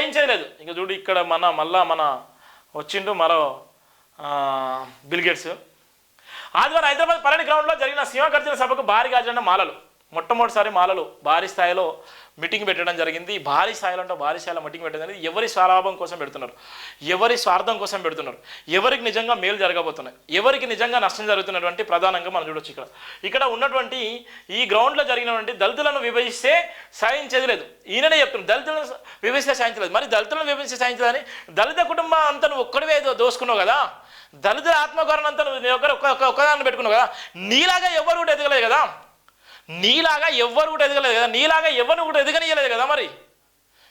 సహించేది లేదు. ఇంకా చూడు ఇక్కడ మన మళ్ళా మన వచ్చిండు మరో బిల్గేట్స్ ఆదివారం హైదరాబాద్ పరణి గ్రౌండ్లో జరిగిన సింహగర్జన సభకు భారీగా హాజరైన మాలలు. మొట్టమొదటిసారి మాలలు భారీ స్థాయిలో మీటింగ్ పెట్టడం జరిగింది. భారీ స్థాయిలో అంటే భారీ స్థాయిలో మీటింగ్ పెట్టడం జరిగింది. ఎవరి స్వలాభం కోసం పెడుతున్నారు? ఎవరి స్వార్థం కోసం పెడుతున్నారు? ఎవరికి నిజంగా మేలు జరగబోతున్నాయి? ఎవరికి నిజంగా నష్టం జరుగుతున్నటువంటి ప్రధానంగా మనం చూడొచ్చు ఇక్కడ. ఇక్కడ ఉన్నటువంటి ఈ గ్రౌండ్లో జరిగినటువంటి దళితులను విభజిస్తే సాధించేది లేదు ఈయననే చెప్తున్నాడు దళితులను విభజిస్తే సాధించలేదు మరి దళితులను విభజిస్తే సాధించదని దళిత కుటుంబం అంతా నువ్వు ఒక్కడివే దోసుకున్నావు కదా? దళితుల ఆత్మగౌరవం అంతా నువ్వు ఒక్కదాన్ని పెట్టుకున్నావు కదా? నీలాగా ఎవరు కూడా ఎదగలేదు కదా? నీలాగా ఎవ్వరు కూడా ఎదగలేదు కదా? నీలాగా ఎవరిని కూడా ఎదగనియలేదు కదా మరి?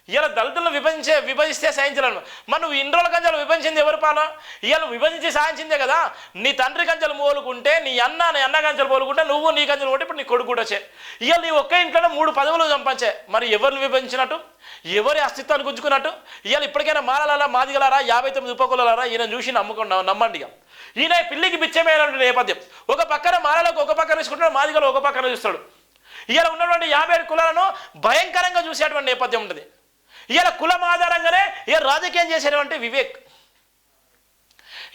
ఇలా దళితులను విభజించే విభజిస్తే సాధించలేను మరి నువ్వు ఇన్ని రోజుల కంచెలు విభజించింది ఎవరి పాలన ఇవాళ విభజించి సాధించిందే కదా? నీ తండ్రి కంచెలు మోలుకుంటే నీ అన్న నీ అన్న కంచెలు పోలుకుంటే నువ్వు నీ కంచెలు కొట్టి ఇప్పుడు నీ కొడుకు కూడా వచ్చే. ఇవాళ నీ ఒక్క ఇంట్లోనే మూడు పదవులు సంపాదించే. మరి ఎవరిని విభజించినట్టు? ఎవరి అస్తిత్వాన్ని గుంజుకున్నట్టు? ఇవాళ ఇప్పటికైనా మారాలారా మాదిగలారా యాభై తొమ్మిది ఉపకులారా ఈయన చూసి నమ్ముకున్నా నమ్మండి ఇక. ఈయన పిల్లికి బిచ్చమేయాలంటే నేపథ్యం. ఒక పక్కన మాలలకు ఒక పక్కన చూసుకుంటాడు మాదిగలు ఒక పక్కన చూస్తాడు. ఇవాళ ఉన్నటువంటి యాభై ఏడు కులాలను భయంకరంగా చూసేటువంటి నేపథ్యం ఉంటుంది. ఇవాళ కులం ఆధారంగానే ఈ రాజకీయం చేసేటువంటి వివేక్.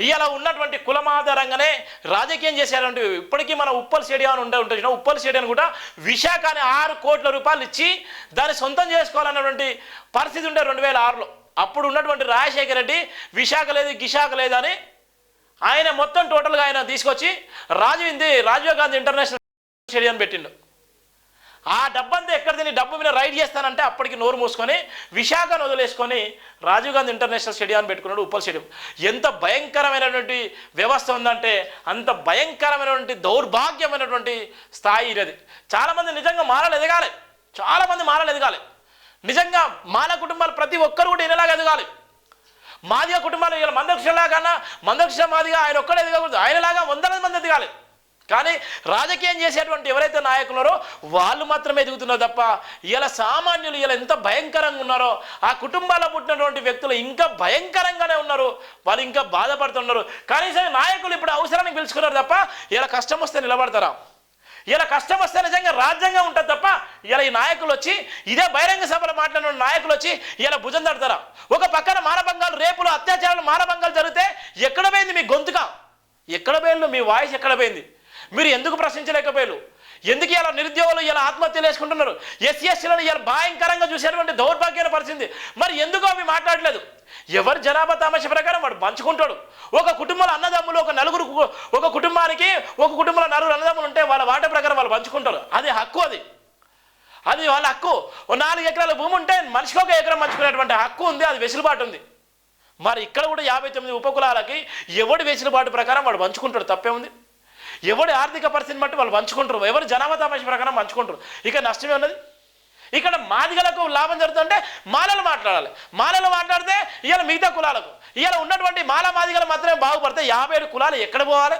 ఇవాళ ఉన్నటువంటి కులం ఆధారంగానే రాజకీయం చేసేటువంటి ఇప్పటికీ మన ఉప్పల్ స్టేడియం అని ఉండే ఉంటుంది ఉప్పల్ స్టేడియం కూడా విశాఖ అనే ఆరు కోట్ల రూపాయలు ఇచ్చి దాన్ని సొంతం చేసుకోవాలన్నటువంటి పరిస్థితి ఉండే రెండు వేల ఆరులో. అప్పుడు ఉన్నటువంటి రాజశేఖర రెడ్డి విశాఖ లేదు గిశాఖ లేదని ఆయన మొత్తం టోటల్గా ఆయన తీసుకొచ్చి రాజీవ్ ఇంది రాజీవ్ గాంధీ ఇంటర్నేషనల్ స్టేడియం పెట్టిండు. ఆ డబ్బంతా ఎక్కడ తిని డబ్బు మీద రైడ్ చేస్తానంటే అప్పటికి నోరు మూసుకొని విశాఖను వదిలేసుకొని రాజీవ్ గాంధీ ఇంటర్నేషనల్ స్టేడియాన్ని పెట్టుకున్నాడు ఉప్పల్ స్టేడియం. ఎంత భయంకరమైనటువంటి వ్యవస్థ ఉందంటే అంత భయంకరమైనటువంటి దౌర్భాగ్యమైనటువంటి స్థాయి ఇది. చాలామంది నిజంగా మారాలు ఎదగాలి. చాలామంది మారాలు ఎదగాలి. నిజంగా మాల కుటుంబాలు ప్రతి ఒక్కరు కూడా ఈయనలాగా ఎదగాలి. మాదిగా కుటుంబాలు ఇలా మందక్షలా కన్నా మందక్ష మాదిగా ఆయన ఒక్కడే ఎదగకూడదు ఆయనలాగా వందల మంది ఎదగాలి. కానీ రాజకీయం చేసేటువంటి ఎవరైతే నాయకులు ఉన్నారో వాళ్ళు మాత్రమే ఎదుగుతున్నారు తప్ప ఇలా సామాన్యులు ఇలా ఎంత భయంకరంగా ఉన్నారో ఆ కుటుంబాల్లో పుట్టినటువంటి వ్యక్తులు ఇంకా భయంకరంగానే ఉన్నారు. వాళ్ళు ఇంకా బాధపడుతున్నారు. కనీసం నాయకులు ఇప్పుడు అవసరానికి పిలుచుకున్నారు తప్ప ఇలా కష్టం వస్తే నిలబడతారా? ఇలా కష్టం వస్తే నిజంగా రాజ్యాంగం ఉంటుంది తప్ప ఇలా ఈ నాయకులు వచ్చి ఇదే బహిరంగ సభలో మాట్లాడిన నాయకులు వచ్చి ఇలా భుజం తడతారా? ఒక పక్కన మానభంగాలు రేపులు అత్యాచారాలు మానభంగాలు జరిగితే ఎక్కడ పోయింది మీ గొంతుక? ఎక్కడ పోయింది మీ వాయిస్ ఎక్కడ పోయింది? మీరు ఎందుకు ప్రశ్నించలేకపోయారు? ఎందుకు ఇలా నిరుద్యోగులు ఇలా ఆత్మహత్యలు వేసుకుంటున్నారు ఎస్సీ ఎస్సీలను ఇలా భయంకరంగా చూసేటువంటి దౌర్భాగ్యాన్ని పరిచింది. మరి ఎందుకు అవి మాట్లాడలేదు? ఎవరి జనాభా తామస ప్రకారం వాడు పంచుకుంటాడు. ఒక కుటుంబంలో అన్నదమ్ములు ఒక నలుగురు ఒక కుటుంబ కుటుంబానికి ఒక కుటుంబంలో నలుగురు అన్నదమ్ములు ఉంటే వాళ్ళ వాట ప్రకారం వాళ్ళు పంచుకుంటారు. అది హక్కు అది. అది వాళ్ళ హక్కు. ఓ నాలుగు ఎకరాల భూమి ఉంటే మనిషికి ఒక ఎకరం పంచుకునేటువంటి హక్కు ఉంది అది వెసులుబాటు ఉంది. మరి ఇక్కడ కూడా యాభై తొమ్మిది ఉపకులాలకి ఎవడి వెసులుబాటు ప్రకారం వాడు పంచుకుంటాడు తప్పే ఉంది. ఎవడి ఆర్థిక పరిస్థితిని బట్టి వాళ్ళు పంచుకుంటారు. ఎవరు జనాభా తమాష ప్రకారం పంచుకుంటారు. ఇక నష్టమే ఉన్నది. ఇక్కడ మాదిగలకు లాభం జరుగుతుంటే మాలలు మాట్లాడాలి. మాలలు మాట్లాడితే ఇవాళ మిగతా కులాలకు. ఇవాళ ఉన్నటువంటి మాల మాదిగలు మాత్రమే బాగుపడితే యాభై ఏడు కులాలు ఎక్కడ పోవాలి?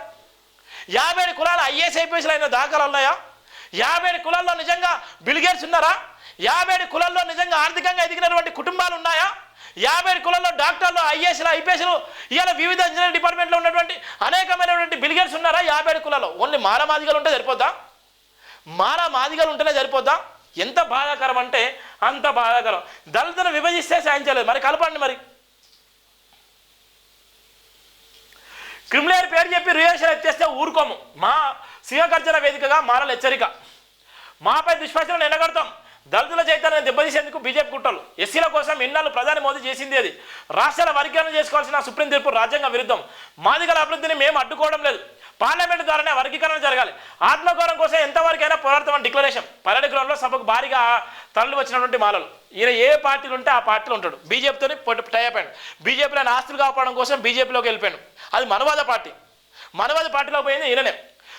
యాభై ఏడు ఐఏఎస్ ఐపీఎస్లు అయిన దాఖలు ఉన్నాయా? యాభై ఏడు కులాల్లో నిజంగా బిల్గేట్స్ ఉన్నారా? యాభై ఏడు కులాల్లో నిజంగా ఆర్థికంగా ఎదిగినటువంటి కుటుంబాలు ఉన్నాయా? యాభై ఏడు కులాల్లో డాక్టర్లు ఐఏఎస్లు ఐపీఎస్లు ఇవాళ వివిధ ఇంజనీరింగ్ డిపార్ట్మెంట్లో ఉన్నటువంటి అనేకమైనటువంటి బిల్గేట్స్ ఉన్నారా యాభై కులాల్లో? ఓన్లీ మారమాదిగలు ఉంటే సరిపోద్దా? మారమాదిగలు ఉంటేనే సరిపోద్దా? ఎంత బాధాకరం అంటే అంత బాధాకరం. దళితులు విభజిస్తే సాధించలేదు మరి కలపండి మరి. క్రిమినల్ పేరు చెప్పి రియాక్షన్ ఎత్తేస్తే ఊరుకోము. మా సింహగర్జన వేదికగా మారల హెచ్చరిక. మాపై దుష్ప్రచారం ఎండగడతాం దళితుల చైతన్యం దెబ్బతీసేందుకు బీజేపీ కుట్రలు. ఎస్సీల కోసం ఇన్నాళ్ళు ప్రధాని మోదీ చేసింది అది రాష్ట్రాల వర్గీకరణ చేసుకోవాల్సిన సుప్రీం తీర్పు రాజ్యాంగ విరుద్ధం. మాదిగల అభివృద్ధిని మేము అడ్డుకోవడం లేదు. పార్లమెంట్ ద్వారానే వర్గీకరణ జరగాలి. ఆత్మగౌరవం కోసం ఎంతవరకైనా పోరాడతామని డిక్లరేషన్. పర్యటన గ్రౌండ్లో సభకు భారీగా తరలి వచ్చినటువంటి మాలలు. ఈయన ఏ పార్టీలు ఉంటే ఆ పార్టీలో ఉంటాడు. బీజేపీతోనే టై అయిపోయాడు. బీజేపీలో ఆయన ఆస్తులు కాపాడడం కోసం బీజేపీలోకి వెళ్ళిపోయాడు. అది మనవాద పార్టీ. మనవాద పార్టీలోకి పోయింది ఈయననే.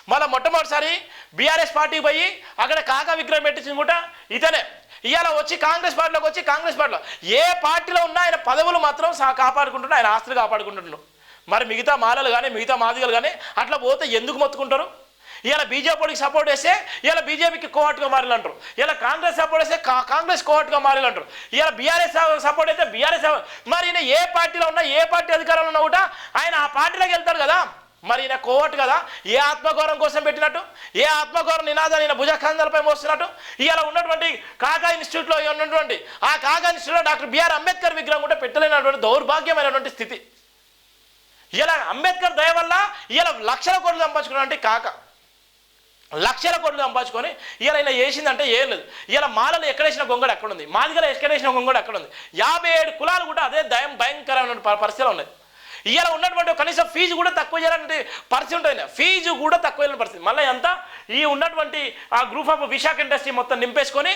మళ్ళీ మొట్టమొదటిసారి బీఆర్ఎస్ పార్టీకి పోయి అక్కడ కాకా విగ్రహం పెట్టించింది కూడా ఇతనే. ఇవాళ వచ్చి కాంగ్రెస్ పార్టీలోకి వచ్చి కాంగ్రెస్ పార్టీలో ఏ పార్టీలో ఉన్నా ఆయన పదవులు మాత్రం కాపాడుకుంటున్నా కాపాడుకుంటున్నాడు. ఆయన ఆస్తులు కాపాడుకుంటున్నాడు. మరి మిగతా మాలలు కానీ మిగతా మాదిగలు కానీ అట్లా పోతే ఎందుకు మొత్తుకుంటారు? ఇలా బీజేపీకి సపోర్ట్ చేస్తే ఇలా బీజేపీకి కోవట్గా మారాలంటారు ఇలా కాంగ్రెస్ సపోర్ట్ చేస్తే కా- కాంగ్రెస్ కోవట్గా మారాలంటారు ఇలా బీఆర్ఎస్ సపోర్ట్ అయితే బీఆర్ఎస్ మరి ఈయన ఏ పార్టీలో ఉన్నా ఏ పార్టీ అధికారంలో ఉన్నా కూడా ఆయన ఆ పార్టీలోకి వెళ్తాడు కదా. మరి ఈయన కోవట్ కదా. ఏ ఆత్మగౌరవం కోసం పెట్టినట్టు? ఏ ఆత్మగౌరవం నినాదాన్ని ఈయన భుజఖందాలపై మోస్తున్నట్టు? ఇలా ఉన్నటువంటి కాకా ఇన్స్టిట్యూట్లో ఉన్నటువంటి ఆ కాకా ఇన్స్టిట్యూట్లో డాక్టర్ బిఆర్ అంబేద్కర్ విగ్రహం కూడా పెట్టలేనటువంటి దౌర్భాగ్యమైనటువంటి స్థితి. ఇలా అంబేద్కర్ దయ వల్ల ఇలా లక్షల కోట్లు సంపాదించుకున్నటువంటి కాక. లక్షల కోట్లు సంపాదించుకొని ఇలా ఇలా వేసిందంటే ఏం లేదు. ఇలా మాలలు ఎక్కడేసిన గొంగడు అక్కడ ఉంది. మాదిగల ఎక్కడేసిన గొంగడు అక్కడ ఉంది. యాభై ఏడు కులాలు కూడా అదే దయం భయంకరమైన పరిస్థితిలో ఉన్నాయి. ఇవాళ ఉన్నటువంటి కనీసం ఫీజు కూడా తక్కువ చేయాలంటే పరిస్థితి ఉంటుంది ఫీజు కూడా తక్కువ చేయాలని పరిస్థితి. మళ్ళీ ఎంత? ఈ ఉన్నటువంటి ఆ గ్రూప్ ఆఫ్ విశాఖ ఇండస్ట్రీ మొత్తం నింపేసుకొని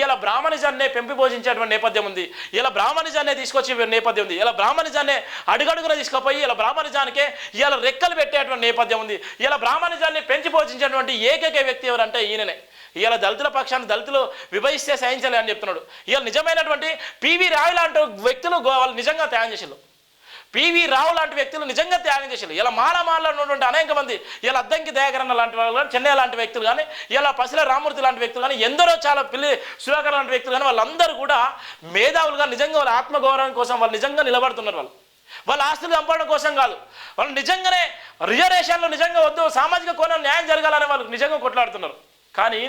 ఇలా బ్రాహ్మణిజాన్ని పెంపి పోషించేటువంటి నేపథ్యం ఉంది. ఇలా బ్రాహ్మణిజాన్ని తీసుకొచ్చే నేపథ్యం ఉంది. ఇలా బ్రాహ్మణిజాన్ని అడుగడుగున తీసుకుపోయి ఇలా బ్రాహ్మణిజానికే ఇలా రెక్కలు పెట్టేటువంటి నేపథ్యం ఉంది. ఇలా బ్రాహ్మణిజాన్ని పెంచి పోషించేటువంటి ఏకైక వ్యక్తి ఎవరంటే ఈయననే. ఇవాళ దళితుల పక్షాన్ని దళితులు విభజిస్తే సహించలే అని చెప్తున్నాడు. ఇవాళ నిజమైనటువంటి పివి రాయలు లాంటి వ్యక్తులు వాళ్ళు నిజంగా తయారు చేసారు పివి రావు లాంటి వ్యక్తులు నిజంగా త్యాగం చేశారు. ఇలా మాలమాలలో ఉన్నటువంటి అనేక మంది ఇలా అద్దంకి దయాకరణ లాంటి వాళ్ళు కానీ చెన్నై లాంటి వ్యక్తులు కానీ ఇలా పసిల రామూర్తి లాంటి వ్యక్తులు కానీ ఎందరో చాలా పిల్లి సుధాకర్ లాంటి వ్యక్తులు కానీ వాళ్ళందరూ కూడా మేధావులుగా నిజంగా వాళ్ళ ఆత్మగౌరవం కోసం వాళ్ళు నిజంగా నిలబడుతున్నారు వాళ్ళు. వాళ్ళ ఆస్తులు సంపాదన కోసం కాదు. వాళ్ళు నిజంగానే రిజర్వేషన్లు నిజంగా వద్దు సామాజిక కోణం న్యాయం జరగాలని వాళ్ళు నిజంగా కొట్లాడుతున్నారు. కానీ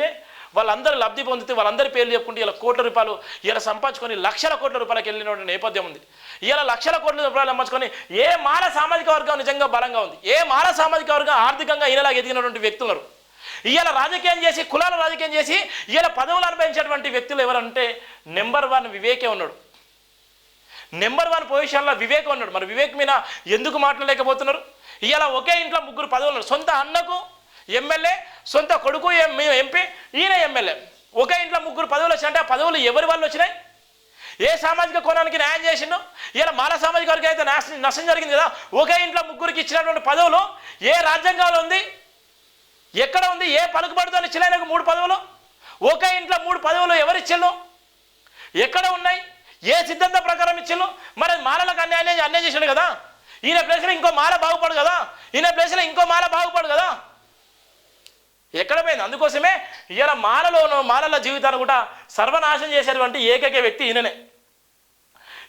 వాళ్ళందరూ లబ్ధి పొందితే వాళ్ళందరి పేర్లు చెప్పుకుంటే ఇలా కోట్ల రూపాయలు ఇలా సంపాదించుకొని లక్షల కోట్ల రూపాయలకు వెళ్ళినటువంటి నేపథ్యం ఉంది. ఇలా లక్షల కోట్ల రూపాయలు సంపాదించుకొని ఏ మాన సామాజిక వర్గం నిజంగా బలంగా ఉంది? ఏ మాన సామాజిక వర్గం ఆర్థికంగా ఈయనలాగా ఎదిగినటువంటి వ్యక్తులు ఇవాళ రాజకీయం చేసి కులాల రాజకీయం చేసి ఇవాళ పదవులు అనుభవించేటువంటి వ్యక్తులు ఎవరంటే నెంబర్ వన్ వివేకే ఉన్నాడు. నెంబర్ వన్ పొజిషన్లో వివేక్ ఉన్నాడు. మరి వివేక్ మీద ఎందుకు మాట్లాడలేకపోతున్నారు? ఇవాళ ఒకే ఇంట్లో ముగ్గురు పదవులు ఉన్నారు. సొంత అన్నకు ఎమ్మెల్యే సొంత కొడుకు ఎం- ఎంపీ ఈయన ఎమ్మెల్యే ఒకే ఇంట్లో ముగ్గురు పదవులు వచ్చినాయంటే ఆ పదవులు ఎవరి వల్ల వచ్చినాయి? ఏ సామాజిక కోణానికి న్యాయం చేసిండు? ఇలా మాల సామాజిక వర్గం అయితే నష్టం జరిగింది కదా? ఒకే ఇంట్లో ముగ్గురికి ఇచ్చినటువంటి పదవులు ఏ రాజ్యాంగంలో ఉంది? ఎక్కడ ఉంది? ఏ పలుకుబడితో ఇచ్చిన మూడు పదవులు? ఒకే ఇంట్లో మూడు పదవులు ఎవరు ఎక్కడ ఉన్నాయి? ఏ సిద్ధాంత ప్రకారం ఇచ్చిళ్ళు? మరి మాలలకు అన్యాయం అన్యాయం చేసాడు కదా? ఈయన ప్లేస్లో ఇంకో మాల బాగుపడు కదా? ఈయన ప్లేస్లో ఇంకో మాల బాగుపడు కదా? ఎక్కడ పోయింది? అందుకోసమే ఇలా మాలలోనూ మాలల జీవితాన్ని కూడా సర్వనాశనం చేసేటువంటి ఏకైక వ్యక్తి ఈయననే.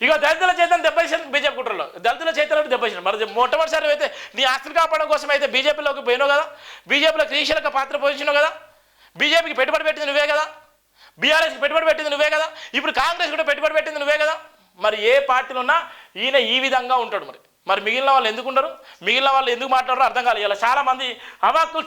ఇక దళితుల చేతను దెబ్బేసారు బీజేపీ కుట్రలో. దళితుల చేతను దెబ్బేసారు మరి మొట్టమొదటిసారి అయితే నీ ఆస్తులు కాపాడడం కోసం అయితే బీజేపీలోకి పోయినావు కదా? బీజేపీలో క్రీషలకు పాత్ర పోషించినావు కదా? బీజేపీకి పెట్టుబడి పెట్టింది నువ్వే కదా? బీఆర్ఎస్కి పెట్టుబడి పెట్టింది నువ్వే కదా? ఇప్పుడు కాంగ్రెస్ కూడా పెట్టుబడి పెట్టింది నువ్వే కదా? మరి ఏ పార్టీలో ఉన్నా ఈయన ఈ విధంగా ఉంటాడు మరి. మరి మిగిలిన వాళ్ళు ఎందుకు ఉండరు? మిగిలిన వాళ్ళు ఎందుకు మాట్లాడరో అర్థం కాలేదు. ఇలా చాలా మంది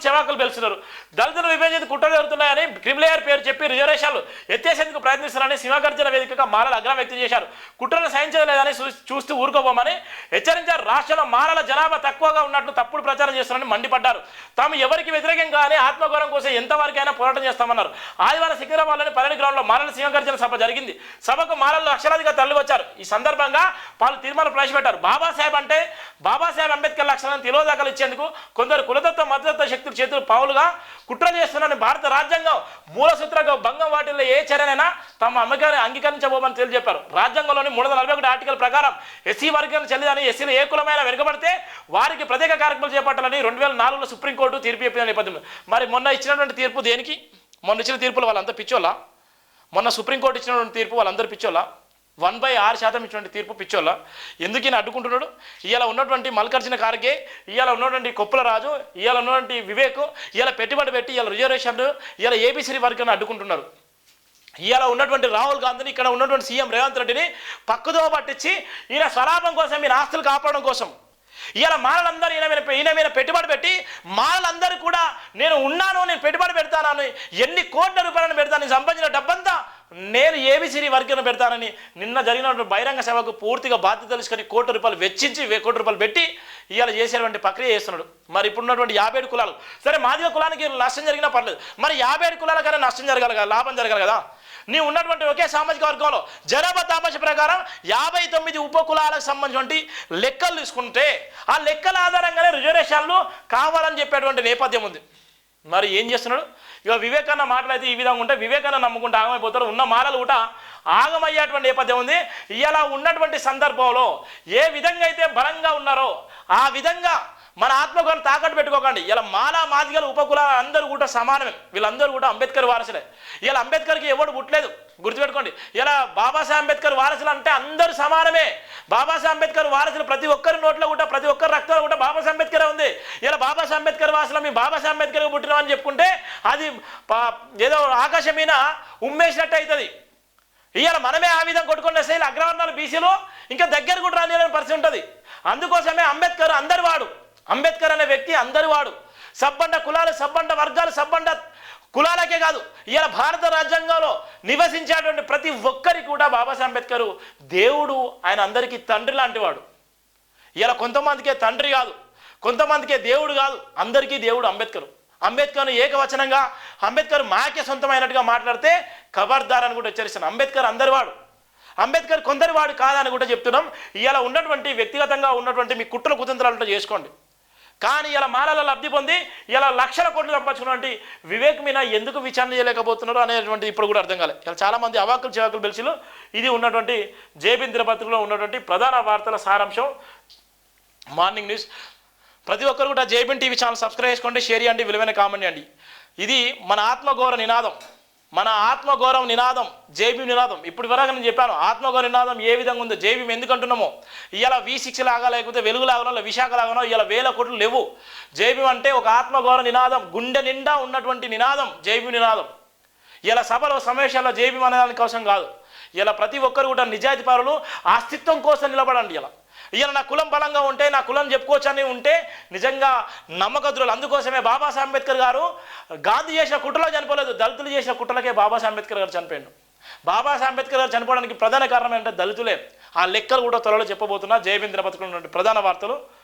చెవాకులు పెలుస్తున్నారు. దళితులు విభజించి కుట్ర జరుగుతున్నాయని క్రిమిలేయర్ పేరు చెప్పి రిజర్వేషన్లు ఎత్తేసేందుకు ప్రయత్నిస్తున్నారని సింహగర్జన వేదికగా మాలలు అగ్రం వ్యక్తం చేశారు. కుట్రను సహించలేదని చూస్తూ ఊరుకోబోమని హెచ్చరించారు. రాష్ట్రంలో మాలల జనాభా తక్కువగా ఉన్నట్లు తప్పుడు ప్రచారం చేస్తున్నారని మండిపడ్డారు. తాము ఎవరికి వ్యతిరేకం కానీ ఆత్మగౌరవం కోసం ఎంతవరకైనా పోరాటం చేస్తామన్నారు. ఆదివారం సికింద్రాబాద్లోని పల్లెని గ్రౌండ్లో మాలల సింహగర్జన సభ జరిగింది. సభకు మాలలు లక్షలాదిగా తరలి వచ్చారు ఈ సందర్భంగా పలు తీర్మానం ప్రవేశపెట్టారు. బాబాసాహెబ్ అంటే బాబాసాహెబ్ అంబేద్కర్ లక్షణాన్ని తెలియదాకలు ఇచ్చేందుకు కొందరు కులతత్వ మతతత్వ శక్తుల చేతులు పావులుగా కుట్ర చేస్తున్నారని భారత రాజ్యాంగం మూల సూత్ర భంగం వాటిల్లో ఏ చర్యనైనా తమ అమ్మకాన్ని అంగీకరించబోమని తెలియజెప్పారు. రాజ్యాంగంలోని మూడు వందల నలభై ఒకటి ఆర్టికల్ ప్రకారం ఎస్సీ వర్గాన్ని చెల్లిదని ఎస్సీలు ఏ కులమైన వెనుకబడితే వారికి ప్రత్యేక కార్యక్రమాలు చేపట్టాలని రెండు వేల నాలుగులో సుప్రీంకోర్టు తీర్పు చెప్పిన నేపథ్యంలో. మరి మొన్న ఇచ్చినటువంటి తీర్పు దేనికి? మొన్న ఇచ్చిన తీర్పులు వాళ్ళంతా పిచ్చోళ్ళ? మొన్న సుప్రీంకోర్టు ఇచ్చినటువంటి తీర్పు వాళ్ళందరూ పిచ్చోళ్ళ? వన్ బై ఆరు శాతం ఇటువంటి తీర్పు పిచ్చోళ్ళ. ఎందుకు ఈయన అడ్డుకుంటున్నాడు? ఇవాళ ఉన్నటువంటి మల్కర్జున ఖార్గే ఇవాళ ఉన్నటువంటి కొప్పుల రాజు ఇవాళ ఉన్నటువంటి వివేక్ ఇవాళ పెట్టుబడి పెట్టి ఇవాళ రిజర్వేషన్ ఇవాళ ఏబీసీ వర్గాన్ని అడ్డుకుంటున్నారు. ఇవాళ ఉన్నటువంటి రాహుల్ గాంధీని ఇక్కడ ఉన్నటువంటి సీఎం రేవంత్ రెడ్డిని పక్కదో పట్టించి ఈయన స్వలాభం కోసం ఈయన ఆస్తులు కాపాడడం కోసం. ఇవాళ మాలలందరూ ఈయన మీద ఈయన మీద పెట్టుబడి పెట్టి మాలలందరూ కూడా నేను ఉన్నాను నేను పెట్టుబడి పెడతానని ఎన్ని కోట్ల రూపాయలను పెడతాను నేను సంబంధించిన డబ్బంతా నేను ఏబిసిడి వర్గం పెడతానని నిన్న జరిగినటువంటి బహిరంగ సభకు పూర్తిగా బాధ్యత తెలుసుకొని కోటి రూపాయలు వెచ్చించి వే రూపాయలు పెట్టి ఇవాళ చేసేటువంటి ప్రక్రియ చేస్తున్నాడు. మరి ఇప్పుడున్నటువంటి యాభై ఏడు కులాలు. సరే మాదిగ కులానికి నష్టం జరిగినా పర్లేదు. మరి యాభై ఏడు కులాలకైనా నష్టం జరగాలి కదా లాభం జరగాలి కదా? నీవు ఉన్నటువంటి ఒకే సామాజిక వర్గంలో జనాభా తామస ప్రకారం యాభై తొమ్మిది ఉపకులాలకు సంబంధించినటువంటి లెక్కలు తీసుకుంటే ఆ లెక్కల ఆధారంగానే రిజర్వేషన్లు కావాలని చెప్పేటువంటి నేపథ్యం ఉంది. మరి ఏం చేస్తున్నాడు? ఇక వివేకాన్న మాటలైతే ఈ విధంగా ఉంటే వివేకాన్న నమ్ముకుంటే ఆగమైపోతారు. ఉన్న మాటలు కూడా ఆగమయ్యేటువంటి నేపథ్యం ఉంది. ఇలా ఉన్నటువంటి సందర్భంలో ఏ విధంగా అయితే బలంగా ఉన్నారో ఆ విధంగా మన ఆత్మగౌరవం తాకట్టు పెట్టుకోకండి. ఇలా మాలా మాదిగలు ఉపకులాలు అందరూ కూడా సమానమే. వీళ్ళందరూ కూడా అంబేద్కర్ వారసులే. ఇలా అంబేద్కర్కి ఎవడు పుట్టలేదు. గుర్తుపెట్టుకోండి. ఇలా బాబాసాహెబ్ అంబేద్కర్ వారసులు అంటే అందరూ సమానమే. బాబాసాహెబ్ అంబేద్కర్ వారసులు ప్రతి ఒక్కరి నోట్లో కూడా ప్రతి ఒక్కరి రక్తంలో కూడా బాబాసాహెబ్ అంబేద్కర్ ఉంది. ఇలా బాబాసాహెబ్ అంబేద్కర్ వారసులు మీ బాబాసాహెబ్ అంబేద్కర్ పుట్టినామని చెప్పుకుంటే అది పా- ఏదో ఆకాశం మీద ఉమ్మేసినట్టు అవుతుంది. ఇవాళ మనమే ఆ విధంగా కొట్టుకునే శైలి అగ్రవర్ణాలు బీసీలో ఇంకా దగ్గర కూడా రానియలేని పరిస్థితి ఉంటుంది. అందుకోసమే అంబేద్కర్ అందరి వాడు. అంబేద్కర్ అనే వ్యక్తి అందరి వాడు. సబ్బండ కులాలు సబ్బండ వర్గాలు సబ్బండ కులాలకే కాదు ఇలా భారత రాజ్యాంగంలో నివసించేటువంటి ప్రతి ఒక్కరికి కూడా బాబాసాహెబ్ అంబేద్కర్ దేవుడు ఆయన అందరికీ తండ్రి లాంటి వాడు. ఇలా కొంతమందికే తండ్రి కాదు కొంతమందికే దేవుడు కాదు అందరికీ దేవుడు అంబేద్కర్. అంబేద్కర్ను ఏకవచనంగా అంబేద్కర్ మాకే సొంతమైనట్టుగా మాట్లాడితే ఖబర్దార్ అని కూడా హెచ్చరిస్తాను. అంబేద్కర్ అందరివాడు అంబేద్కర్ కొందరి వాడు కాదని కూడా చెప్తున్నాం. ఇలా ఉన్నటువంటి వ్యక్తిగతంగా ఉన్నటువంటి మీ కుట్ర కుతంత్రాలతో చేసుకోండి. కానీ ఇలా మాలల లబ్ధి పొంది ఇలా లక్షల కోట్లు సంపాదించుకున్నటువంటి వివేక్ మీద ఎందుకు విచారణ చేయలేకపోతున్నారు అనేటువంటి ఇప్పుడు కూడా అర్థం కాలేదు. ఇలా చాలామంది అవాకులు చివాకులు పిలిచిలు ఇది ఉన్నటువంటి జేబీంద్ర పత్రికలో ఉన్నటువంటి ప్రధాన వార్తల సారాంశం. Morning news. ప్రతి ఒక్కరు కూడా జేబీన్ టీవీ ఛానల్ సబ్స్క్రైబ్ చేసుకోండి షేర్ చేయండి విలువైన కామెంట్ చేయండి. ఇది మన ఆత్మగౌరవ నినాదం. మన ఆత్మగౌరవ నినాదం జేబీ నినాదం. ఇప్పుడు వరకు నేను చెప్పాను ఆత్మగౌరవ నినాదం ఏ విధంగా ఉందో జేబీ ఎందుకు అంటున్నామో ఇలా వి సిక్స్ లాగా లేకపోతే వెలుగు లాగానో లేదా విశాఖ లాగానో ఇలా వేల కోట్లు లేవు. జేబీ అంటే ఒక ఆత్మగౌరవ నినాదం గుండె నిండా ఉన్నటువంటి నినాదం జేబీ నినాదం. ఇలా సభలో సమావేశాల్లో జేబీ అనడానికి కోసం కాదు. ఇలా ప్రతి ఒక్కరు కూడా నిజాయితీ పరులు అస్తిత్వం కోసం నిలబడండి ఇలా ఈయన నా కులం బలంగా ఉంటే నా కులం చెప్పుకోవచ్చని ఉంటే నిజంగా నమ్మకద్రులు. అందుకోసమే బాబాసాహెబ్ అంబేద్కర్ గారు గాంధీ చేసిన కుట్రలో చనిపోలేదు. దళితులు చేసిన కుట్రలకే బాబాసాహెబ్ అంబేద్కర్ గారు చనిపోయాడు. బాబాసాహెబ్ అంబేద్కర్ గారు చనిపోవడానికి ప్రధాన కారణం ఏంటంటే దళితులే. ఆ లెక్కలు కూడా త్వరలో చెప్పబోతున్నా. జయబింద్ర బతుకున్నటువంటి ప్రధాన వార్తలు.